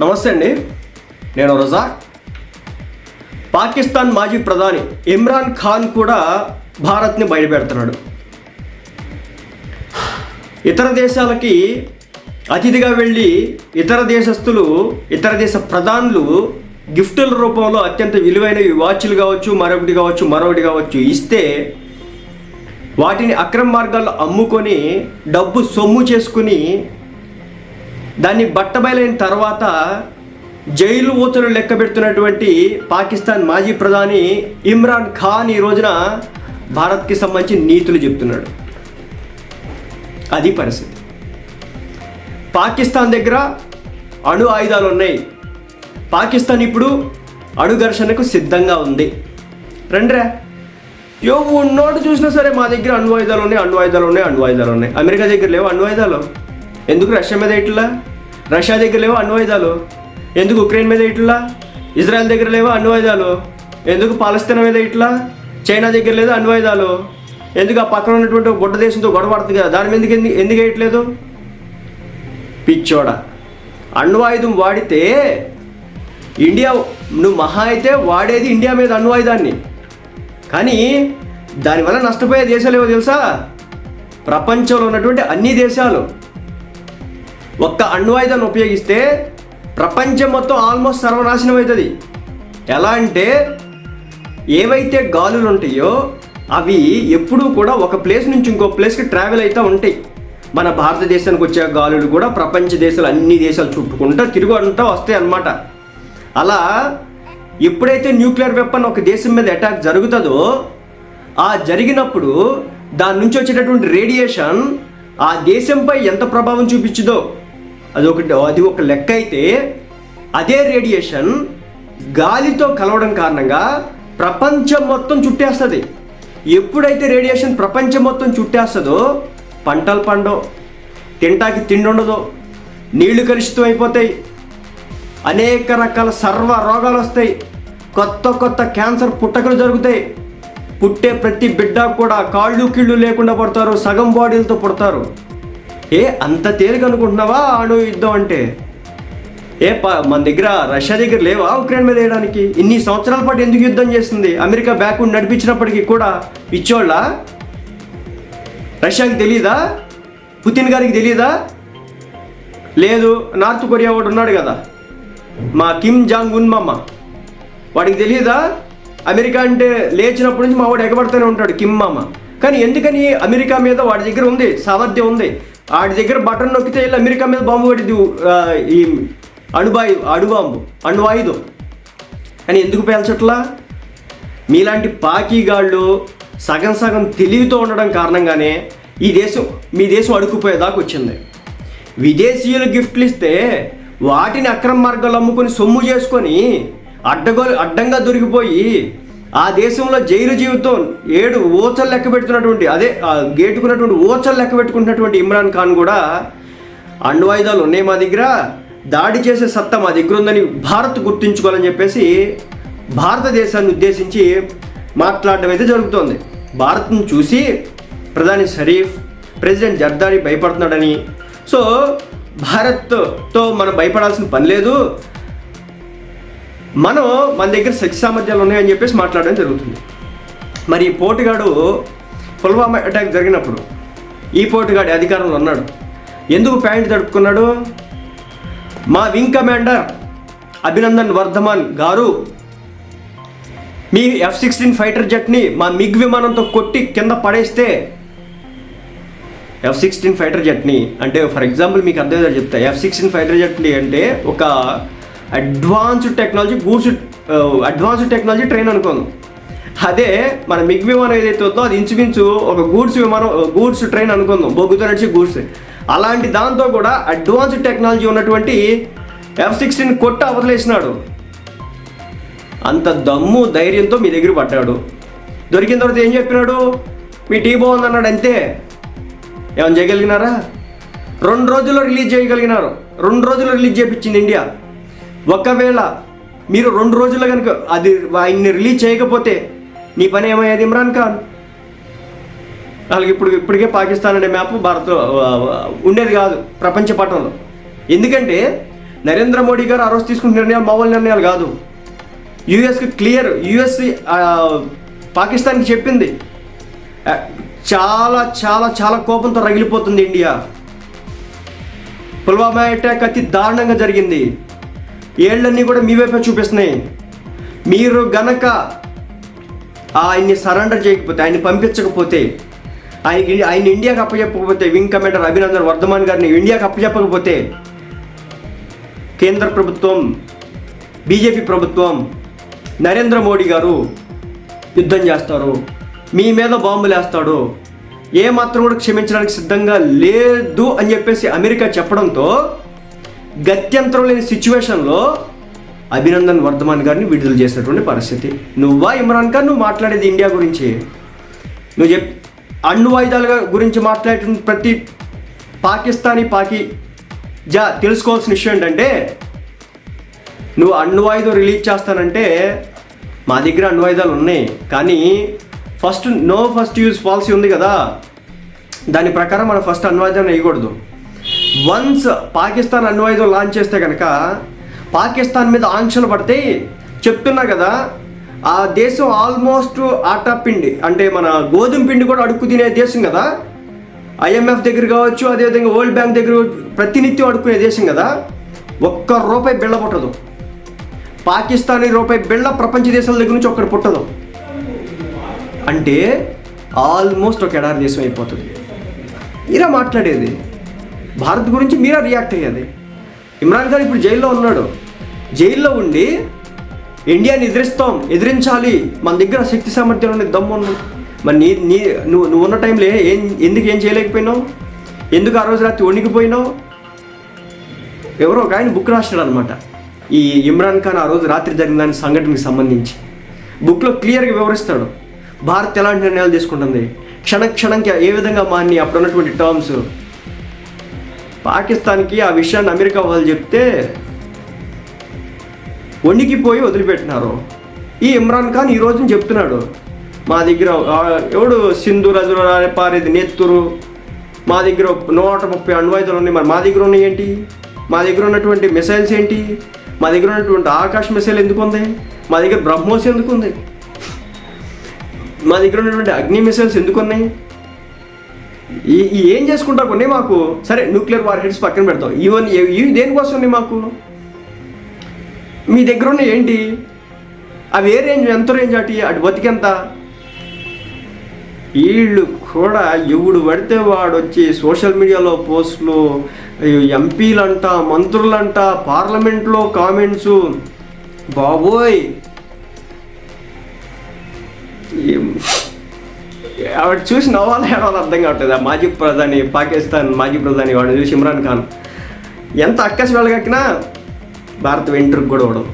నమస్తే అండి. నేను రజాక్ పాకిస్తాన్ మాజీ ప్రధాని ఇమ్రాన్ ఖాన్ కూడా భారత్ని బయటపెడుతున్నాడు ఇతర దేశాలకి అతిథిగా వెళ్ళి ఇతర దేశస్తులు ఇతర దేశ ప్రధానులు గిఫ్టుల రూపంలో అత్యంత విలువైనవి వాచ్లు కావచ్చు మరొకటి కావచ్చు మరొకటి కావచ్చు ఇస్తే వాటిని అక్రమ మార్గాల్లో అమ్ముకొని డబ్బు సొమ్ము చేసుకుని దాన్ని బట్టబయలైన తర్వాత జైలు ఊతులు లెక్క పెడుతున్నటువంటి పాకిస్తాన్ మాజీ ప్రధాని ఇమ్రాన్ ఖాన్ ఈ రోజున భారత్కి సంబంధించి నీతులు చెప్తున్నాడు. అది పరిస్థితి. పాకిస్తాన్ దగ్గర అణు ఆయుధాలు ఉన్నాయి. పాకిస్తాన్ ఇప్పుడు అణు ఘర్షణకు సిద్ధంగా ఉంది. రండ్రా. యో ఉన్నోడు చూసినా సరే మా దగ్గర అణు ఆయుధాలు ఉన్నాయి అణు ఆయుధాలు ఉన్నాయి అణు ఆయుధాలు ఉన్నాయి. అమెరికా దగ్గర లేవు అణు ఆయుధాలు? ఎందుకు రష్యా మీద ఇట్లా? రష్యా దగ్గర లేవో అణు ఎందుకు ఉక్రెయిన్ మీద ఇట్లా? ఇజ్రాయెల్ దగ్గర లేవో అణ్వాయుధాలు ఎందుకు పాలస్తీనా మీద ఇట్లా? చైనా దగ్గర లేదు అణ్వాయుధాలు ఎందుకు ఆ పక్కన ఉన్నటువంటి బుడ్డ దేశంతో గొడవ పడుతుంది కదా? దాని మీద ఎందుకు ఎందుకు ఎందుకు వేయట్లేదు? పిచ్చోడ. అణ్వాయుధం వాడితే ఇండియా నువ్వు మహా అయితే వాడేది ఇండియా మీద అణ్వాయుధాన్ని కానీ దానివల్ల నష్టపోయే దేశాలు ఏవో తెలుసా? ప్రపంచంలో ఉన్నటువంటి అన్ని దేశాలు. ఒక్క అణ్వాయుధాన్ని ఉపయోగిస్తే ప్రపంచం మొత్తం ఆల్మోస్ట్ సర్వనాశనం అవుతుంది. ఎలా అంటే ఏవైతే గాలులు ఉంటాయో అవి ఎప్పుడూ కూడా ఒక ప్లేస్ నుంచి ఇంకో ప్లేస్కి ట్రావెల్ అవుతూ ఉంటాయి. మన భారతదేశానికి వచ్చే గాలులు కూడా ప్రపంచ దేశాలు అన్ని దేశాలు చుట్టుకుంటూ తిరుగుంటూ వస్తాయి అన్నమాట. అలా ఎప్పుడైతే న్యూక్లియర్ వెపన్ ఒక దేశం మీద అటాక్ జరుగుతుందో ఆ జరిగినప్పుడు దాని నుంచి వచ్చేటటువంటి రేడియేషన్ ఆ దేశంపై ఎంత ప్రభావం చూపించదో అది ఒకటి అది ఒక లెక్క అయితే అదే రేడియేషన్ గాలితో కలవడం కారణంగా ప్రపంచం మొత్తం చుట్టేస్తుంది. ఎప్పుడైతే రేడియేషన్ ప్రపంచం మొత్తం చుట్టేస్తుందో పంటలు పండవు తింటాకి తిండి ఉండదు నీళ్ళు కలుషితం అయిపోతాయి అనేక రకాల సర్వ రోగాలు వస్తాయి కొత్త కొత్త క్యాన్సర్ పుట్టకలు జరుగుతాయి. పుట్టే ప్రతి బిడ్డ కూడా కాళ్ళు కీళ్ళు లేకుండా పుడతారు సగం బాడీలతో పుడతారు. ఏ అంత తేలిక అనుకుంటున్నావా అణు యుద్ధం అంటే? ఏ ప మన దగ్గర రష్యా దగ్గర లేవా ఉక్రెయిన్ మీద వేయడానికి? ఇన్ని సంవత్సరాల పాటు ఎందుకు యుద్ధం చేస్తుంది? అమెరికా బ్యాక్ నడిపించినప్పటికీ కూడా ఇచ్చోళ్ళ రష్యాకి తెలియదా పుతిన్ గారికి తెలియదా లేదు నార్త్ కొరియా వాడు ఉన్నాడు కదా. మా కిమ్ జాంగ్ ఉన్ మామ. వాడికి తెలియదా అమెరికా అంటే లేచినప్పటి నుంచి మా వాడు ఎగబడుతూనే ఉంటాడు కిమ్ మామ. కానీ ఎందుకని అమెరికా మీద వాడి దగ్గర ఉంది సామర్థ్యం ఉంది? ఆడి దగ్గర బటన్ నొక్కితే ఇలా అమెరికా మీద బాంబు పడింది ఈ అణుబాయు అణుబాంబు అణువాయుధం. అని ఎందుకు పేల్చట్లా? మీలాంటి పాకీగాళ్ళు సగం సగం తెలివితో ఉండడం కారణంగానే ఈ దేశం మీ దేశం అడుక్కుపోయేదాకా వచ్చింది. విదేశీయులు గిఫ్ట్లు ఇస్తే వాటిని అక్రమ మార్గాలు అమ్ముకొని సొమ్ము చేసుకొని అడ్డగో అడ్డంగా దొరికిపోయి ఆ దేశంలో జైలు జీవితం ఏడు ఓచలు లెక్క పెడుతున్నటువంటి అదే ఆ గేటుకున్నటువంటి ఓచలు లెక్క పెట్టుకుంటున్నటువంటి ఇమ్రాన్ ఖాన్ కూడా అణ్వాయుధాలు ఉన్నాయి మా దగ్గర. దాడి చేసే సత్తా మా దగ్గర ఉందని భారత్ గుర్తుంచుకోవాలని చెప్పేసి భారతదేశాన్ని ఉద్దేశించి మాట్లాడడం అయితే జరుగుతోంది. భారత్ను చూసి ప్రధాని షరీఫ్ ప్రెసిడెంట్ జర్దారి భయపడుతున్నాడని. సో భారత్తో మనం భయపడాల్సిన పని లేదు. మనం మన దగ్గర శక్తి సామర్థ్యాలు ఉన్నాయని చెప్పేసి మాట్లాడడం జరుగుతుంది. మరి ఈ పోటుగాడు పుల్వామా అటాక్ జరిగినప్పుడు ఈ పోటుగాడి అధికారంలో ఉన్నాడు. ఎందుకు ప్యాంట్ తడుపుకున్నాడు? మా వింగ్ కమాండర్ అభినందన్ వర్ధమాన్ గారు మీ ఎఫ్ సిక్స్టీన్ ఫైటర్ జెట్ని మా మిగ్ విమానంతో కొట్టి కింద పడేస్తే ఎఫ్ సిక్స్టీన్ ఫైటర్ జెట్ని అంటే ఫర్ ఎగ్జాంపుల్ మీకు అర్థమయ్యేలా చెప్తా. ఎఫ్ సిక్స్టీన్ ఫైటర్ జెట్ని అంటే ఒక advanced technology goods advanced technology train అనుకోను అదే మన మిగ్ విమానం ఏదైతే ఉందో అది ఇంచుమించు ఒక గూడ్స్ విమానం గూడ్స్ ట్రైన్ అనుకుందాం. బొగ్గుతో నడిచి గూడ్స్. అలాంటి దాంతో కూడా అడ్వాన్స్డ్ టెక్నాలజీ ఉన్నటువంటి ఎఫ్ సిక్స్టీన్ కొట్ట అవతలేసినాడు అంత దమ్ము ధైర్యంతో మీ దగ్గర పడ్డాడు. దొరికిన తర్వాత ఏం చెప్పినాడు? మీ టీ బాగుంది అన్నాడు. అంతే. ఏమైనా చేయగలిగినారా? రెండు రోజుల్లో రిలీజ్ చేయగలిగినారు. రెండు రోజుల్లో రిలీజ్ చేయించింది ఇండియా. ఒకవేళ మీరు రెండు రోజుల్లో కనుక అది ఆయన్ని రిలీజ్ చేయకపోతే నీ పని ఏమయ్యేది ఇమ్రాన్ ఖాన్? వాళ్ళకి ఇప్పుడు ఇప్పటికే పాకిస్తాన్ అనే మ్యాప్ భారత్ ఉండేది కాదు ప్రపంచ పటంలో. ఎందుకంటే నరేంద్ర మోడీ గారు ఆ రోజు తీసుకున్న నిర్ణయాలు మామూలు నిర్ణయాలు కాదు. యుఎస్కి క్లియర్ యుఎస్ పాకిస్తాన్కి చెప్పింది. చాలా చాలా చాలా కోపంతో రగిలిపోతుంది ఇండియా. పుల్వామా అటాక్ అతి దారుణంగా జరిగింది. ఏళ్ళన్నీ కూడా మీ వైపే చూపిస్తున్నాయి. మీరు గనక ఆయన్ని సరెండర్ చేయకపోతే ఆయన్ని పంపించకపోతే ఆయన ఆయన ఇండియాకి అప్పచెప్పకపోతే వింగ్ కమాండర్ అభినందన్ వర్ధమాన్ గారిని ఇండియాకి అప్పచెప్పకపోతే కేంద్ర ప్రభుత్వం బీజేపీ ప్రభుత్వం నరేంద్ర మోడీ గారు యుద్ధం చేస్తారు. మీ మీద బాంబులు వేస్తాడు. ఏ మాత్రం కూడా క్షమించడానికి సిద్ధంగా లేదు అని చెప్పేసి అమెరికా చెప్పడంతో గత్యంతరం లేని సిచ్యువేషన్లో అభినందన్ వర్ధమాన్ గారిని విడుదల చేసినటువంటి పరిస్థితి. నువ్వా ఇమ్రాన్ ఖాన్? నువ్వు మాట్లాడేది ఇండియా గురించి. నువ్వు చెప్ అణు వాయిదాల గురించి మాట్లాడిన ప్రతి పాకిస్తానీ పాకి జా తెలుసుకోవాల్సిన విషయం ఏంటంటే నువ్వు అణు ఆయుధం రిలీజ్ చేస్తానంటే మా దగ్గర అణు వాయిదాలు ఉన్నాయి. కానీ first no first use policy ఉంది కదా. దాని ప్రకారం మనం ఫస్ట్ అణ్వాయుధం వేయకూడదు. వన్స్ పాకిస్తాన్ అణ్వాయుధం లాంచ్ చేస్తే కనుక పాకిస్తాన్ మీద ఆంక్షలు పడతాయి చెప్తున్నా కదా ఆ దేశం ఆల్మోస్ట్ ఆటా పిండి అంటే మన గోధుమ పిండి కూడా అడుక్కు తినే దేశం కదా. ఐఎంఎఫ్ దగ్గర కావచ్చు అదేవిధంగా వరల్డ్ బ్యాంక్ దగ్గర ప్రతినిత్యం అడుక్కునే దేశం కదా. ఒక్క రూపాయి బిళ్ళ పుట్టదు. పాకిస్తానీ రూపాయి బిళ్ళ ప్రపంచ దేశాల దగ్గర నుంచి ఒక్కడ పుట్టదు. అంటే ఆల్మోస్ట్ ఒక ఎడారి దేశం అయిపోతుంది. ఇలా మాట్లాడేది. భారత్ గురించి మీరా రియాక్ట్ అయ్యేది ఇమ్రాన్ ఖాన్ ఇప్పుడు జైల్లో ఉన్నాడు. జైల్లో ఉండి ఇండియాని ఎదిరిస్తాం ఎదిరించాలి. మన దగ్గర శక్తి సామర్థ్యం ఉన్న దమ్ము ఉంది. మరి నీ నీ నువ్వు నువ్వు ఉన్న టైంలో ఏం ఎందుకు ఏం చేయలేకపోయినావు? ఎందుకు ఆ రోజు రాత్రి వణికిపోయినావు? ఎవరో ఒక ఆయన బుక్ రాసినాడు అనమాట ఈ ఇమ్రాన్ ఖాన్ ఆ రోజు రాత్రి జరిగిన దాని సంఘటనకి సంబంధించి. బుక్లో క్లియర్గా వివరిస్తాడు. భారత్ ఎలాంటి నిర్ణయాలు తీసుకుంటుంది? క్షణ క్షణంకి ఏ విధంగా మాని అప్పుడు ఉన్నటువంటి టర్మ్స్ పాకిస్తాన్కి ఆ విషయాన్ని అమెరికా వాళ్ళు చెప్తే వణికిపోయి వదిలిపెట్టినారు. ఈ ఇమ్రాన్ ఖాన్ ఈ రోజున చెప్తున్నాడు మా దగ్గర ఎవడు సింధు రజురు పారేది నెత్తురు మా దగ్గర నూట ముప్పై అణ్వాయుధాలు ఉన్నాయి మరి మా దగ్గర ఉన్నాయి ఏంటి? మా దగ్గర ఉన్నటువంటి మిసైల్స్ ఏంటి? మా దగ్గర ఉన్నటువంటి ఆకాశ మిసైల్ ఎందుకు ఉంది మా దగ్గర బ్రహ్మోస్ ఎందుకు ఉంది మా దగ్గర ఉన్నటువంటి అగ్ని మిసైల్స్ ఎందుకు ఉన్నాయి? ఈ ఏం చేసుకుంటా కొన్ని మాకు? సరే న్యూక్లియర్ వార్ హెడ్స్ పక్కన పెడతాం. ఈవెన్ ఇవి దేనికోసం ఉన్నాయి మాకు? మీ దగ్గర ఉన్న ఏంటి? అవి ఏ రేంజ్ ఎంత రేంజ్ అటు అటు బతికెంత? వీళ్ళు కూడా ఎవడు పడితే వాడు వచ్చి సోషల్ మీడియాలో పోస్టులు ఎంపీలంట మంత్రులంట పార్లమెంట్లో కామెంట్స్ బాబోయ్! ఏం- ఆవిడ చూసి నవ్వాలి ఏడవాలి అర్థం కావట్లేదు ఆ మాజీ ప్రధాని పాకిస్తాన్ మాజీ ప్రధాని వాడిని చూసి ఇమ్రాన్ ఖాన్ ఎంత అక్కసి వెళ్ళగక్కినా భారత్ వెంట్రుకు కూడా ఉండదు